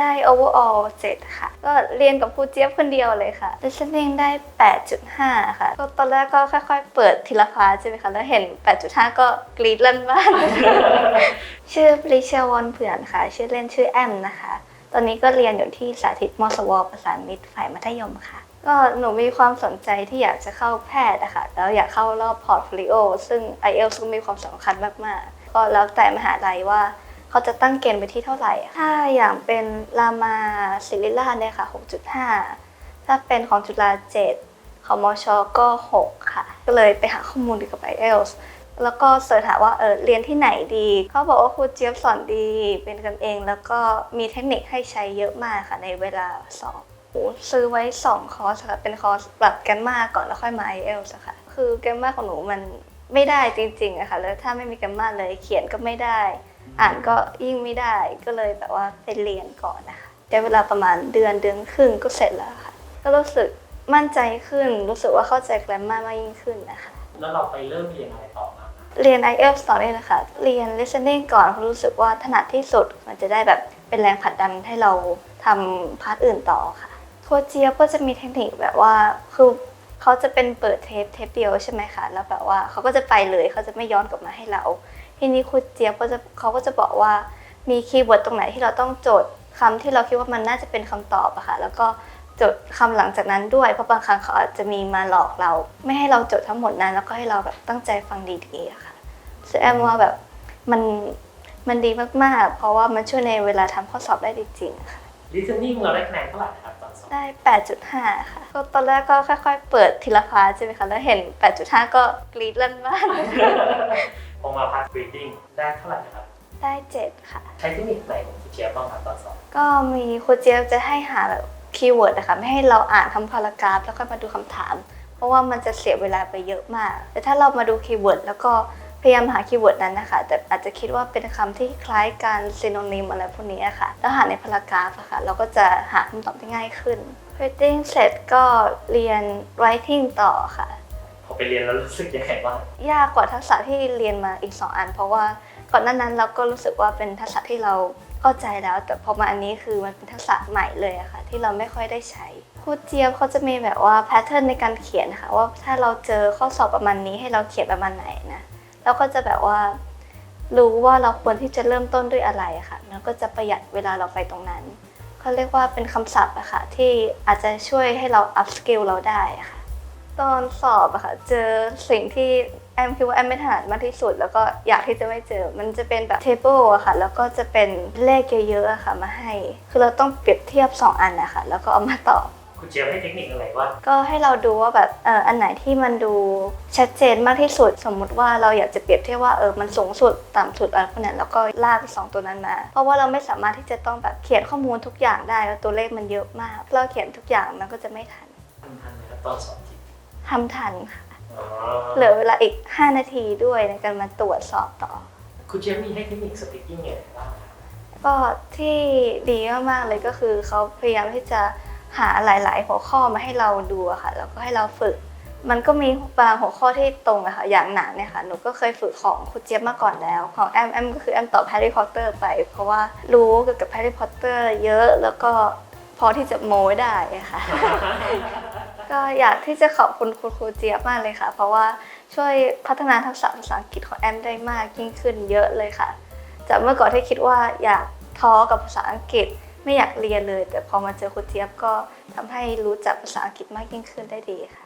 ได้ overall 7 ค่ะ ก็เรียนกับครูเจี๊ยบคนเดียวเลยค่ะ listening ได้ 8.5 ค่ะ ก็ตอนแรกก็ค่อย ๆ เปิดทีละคลาสใช่ไหมคะ แล้วเห็น 8.5 ก็กรี๊ดลั่นบ้าน ชื่อปริชาวอนเผื่อนค่ะ ชื่อเล่นชื่อแอมนะคะ ตอนนี้ก็เรียนอยู่ที่สาธิตมสวประสานมิตรฝ่ายมัธยมค่ะก็หนูมีความสนใจที่อยากจะเข้าแพทย์อะคะแล้วอยากเข้ารอบพอร์ตโฟลิโอซึ่ง IELTS ก็มีความสำคัญมาก ๆ ก็แล้วแต่มหาลัยว่า เขาจะตั้งเกณฑ์ไปที่เท่าไหร่ ถ้าอย่างเป็นรามาศิริราชเนี่ยค่ะ 6.5 ถ้าเป็นของจุฬา7 ของมอชก็ 6 ค่ะ ก็เลยไปหาข้อมูลเกี่ยวกับ IELTS แล้วก็เสิร์ชหาว่าเออเรียนที่ไหนดี เขาบอกว่าครูเจี๊ยบสอนดี เป็นกันเอง แล้วก็มีเทคนิคให้ใช้เยอะมากค่ะในเวลาสอบซื้อไว้ 2 คอร์สค่ะ เป็นคอร์สปรับแกนมาก่อนแล้วค่อยมา IELTS อะค่ะ คือแกนมาของหนูมันไม่ได้จริงๆอะค่ะ แล้วถ้าไม่มีแกนมาเลยเขียนก็ไม่ได้ อ่านก็ยิ่งไม่ได้ก็เลยแบบว่าไปเรียนก่อนนะคะใช้เวลาประมาณเดือนเดือนครึ่งก็เสร็จแล้วค่ะ ก็รู้สึกมั่นใจขึ้น รู้สึกว่าเข้าใจแกรมมามากยิ่งขึ้นนะคะ แล้วเราไปเริ่มเรียนอะไรต่อมาครับเรียน IELTS ต่อเลยนะคะ เรียน listening ก่อนเพราะรู้สึกว่าถนัดที่สุดมันจะได้แบบเป็นแรงผลักดันให้เราทำพาร์ทอื่นต่อค่ะทัวเจี๊ยบก็จะมีเทคนิคแบบว่าคือเขาจะเป็นเปิดเทปเทปเดียวใช่ไหมคะ แล้วแบบว่าเขาก็จะไปเลยเขาจะไม่ย้อนกลับมาให้เรา ทีนี้ครูเจี๊ยบก็จะเขาก็จะบอกว่ามีคีย์เวิร์ดตรงไหนที่เราต้องจดคำที่เราคิดว่ามันน่าจะเป็นคำตอบอะค่ะแล้วก็จดคำหลังจากนั้นด้วย เพราะบางครั้งเขาอาจจะมีมาหลอกเรา ไม่ให้เราจดทั้งหมดนั้น แล้วก็ให้เราแบบตั้งใจฟังดีๆอะค่ะซึ่งแอมว่าแบบมันมันดีมากๆ เพราะว่ามันช่วยในเวลาทำข้อสอบได้จริงๆค่ะ listening เราได้คะแนนเท่าไหร่ครับตอนสอบได้ 8.5 ค่ะ ก็ตอนแรกก็ค่อยๆ เปิดทีละคลาสใช่ไหมคะ แล้วเห็น 8.5 ก็กรี๊ดลั่นบ้านพอมาพาร์ท reading ได้เท่าไหร่นะครับ ได้ 7 ค่ะ ใช้เทคนิคไหนของคุณเจี๊ยบบ้างครับตอนสอบ ก็มีครูเจี๊ยบจะให้หาแบบคีย์เวิร์ดนะคะไม่ให้เราอ่านคำพารากราฟแล้วก็มาดูคำถาม เพราะว่ามันจะเสียเวลาไปเยอะมาก แต่ถ้าเรามาดูคีย์เวิร์ดแล้วก็พ ยายามหาคีย์เวิร์ดนั้นนะคะ แต่อาจจะคิดว่าเป็นคำที่คล้ายกันซีโนนิมอะไรพวกนี้อะค่ะ แล้วหาในพารากราฟอะค่ะ เราก็จะหาคำตอบได้ง่ายขึ้น reading เสร็จก็เรียน writing ต่อค่ะพอไปเรียนแล้วรู้สึกยังไงบ้างยากกว่าทักษะที่เรียนมาอีก 2 อัน เพราะว่าก่อนหน้านั้นเราก็รู้สึกว่าเป็นทักษะที่เราเข้าใจแล้ว แต่พอมาอันนี้คือมันเป็นทักษะใหม่เลยอะค่ะ ที่เราไม่ค่อยได้ใช้ครูเจี๊ยบเขาจะมีแบบว่าแพทเทิร์นในการเขียนค่ะว่าถ้าเราเจอข้อสอบประมาณนี้ให้เราเขียนประมาณไหนนะ แล้วก็จะแบบว่า รู้ว่าเราควรที่จะเริ่มต้นด้วยอะไรค่ะแล้วก็จะประหยัดเวลาเราไปตรงนั้นเขาเรียกว่าเป็นคำศัพท์อะค่ะที่อาจจะช่วยให้เรา up skill เราได้ค่ะ ตอนสอบอะค่ะเจอสิ่งที่แอมคิดว่าแอมไม่ถนัดมากที่สุด แล้วก็อยากที่จะไม่เจอ มันจะเป็นแบบเทเบิลอะค่ะ แล้วก็จะเป็นเลขเยอะๆอะค่ะมาให้ คือเราต้องเปรียบเทียบ 2 อันนะคะแล้วก็เอามาตอบ คุณเจี๊ยบให้เทคนิคอะไรว่าก็ให้เราดูว่าแบบเอออันไหนที่มันดูชัดเจนมากที่สุด สมมุติว่าเราอยากจะเปรียบเทียบว่าเออมันสูงสุดต่ำสุดอะไรพวกเนี้ยแล้วก็ลากสองตัวนั้นมา เพราะว่าเราไม่สามารถที่จะต้องแบบเขียนข้อมูลทุกอย่างได้แล้วตัวเลขมันเยอะมากเราเขียนทุกอย่างมันก็จะไม่ทันทันทันไหมครับตอนสอบจริงทำทันค่ะอ๋อเหลือเวลาอีก 5 นาทีด้วยในการมาตรวจสอบต่อ คุณเจี๊ยบมีให้เทคนิค speaking ไงบ้างครับก็ที่ดีมากๆเลยก็คือเขาพยายามที่จะ หาหลาย ๆ หัวข้อมาให้เราดูค่ะแล้วก็ให้เราฝึก มันก็มีบางหัวข้อที่ตรงอะค่ะอย่างหนังเนี่ยค่ะหนูก็เคยฝึกของครูเจี๊ยบมาก่อนแล้ว ของแอมแอมก็คือแอมตอบแฮร์รี่พอตเตอร์ไป เพราะว่ารู้เกี่ยวกับแฮร์รี่พอตเตอร์เยอะแล้วก็พอที่จะโม้ได้ค่ะ ก็อยากที่จะขอบคุณคุณครูเจี๊ยบมากเลยค่ะ เพราะว่าช่วยพัฒนาทักษะภาษาอังกฤษของแอมได้มากยิ่งขึ้นเยอะเลยค่ะ จากเมื่อก่อนที่คิดว่าอยากท้อกับภาษาอังกฤษ ไม่อยากเรียนเลย แต่พอมาเจอครูเจี๊ยบก็ทำให้รู้จักภาษาอังกฤษมากยิ่งขึ้นได้ดีค่ะ